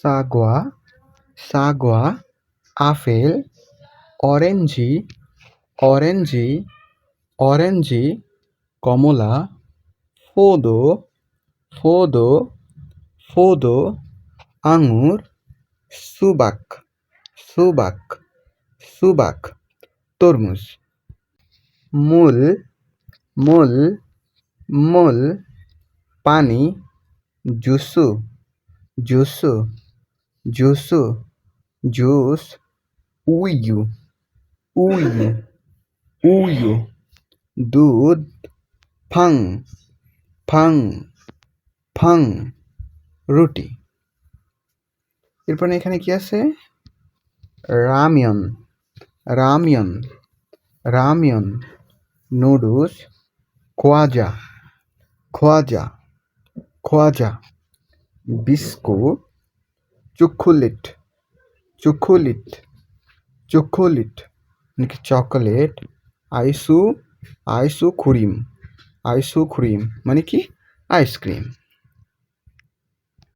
সাগোয়া সাগোয়া, আপেল, অরেঞ্জি অরেঞ্জি অরেঞ্জি, কমলা, ফোদো ফোদো ফোদো, আঙুর, সুবাক সুবাক সুবাক, তরমুজ। মূল মূল মূল, পানি, জুসু জুসু। জুসু, জুস, উইয়ু উইয়ু উইয়ু, দুধ, ফাং ফাং ফাং, রুটি। এরপর এখানে কি আছে? রামিয়ন রামিয়ন রামিয়ন, নুডলস, খোয়াজা খোয়াজা খোয়াজা, বিস্কুট চুকুলিট চুক্ষুলিট চুক্ষুলিট নাকি চকোলেট আইসু আইসু খুরিম আইসু খুরিম মানে কি? আইসক্রিম।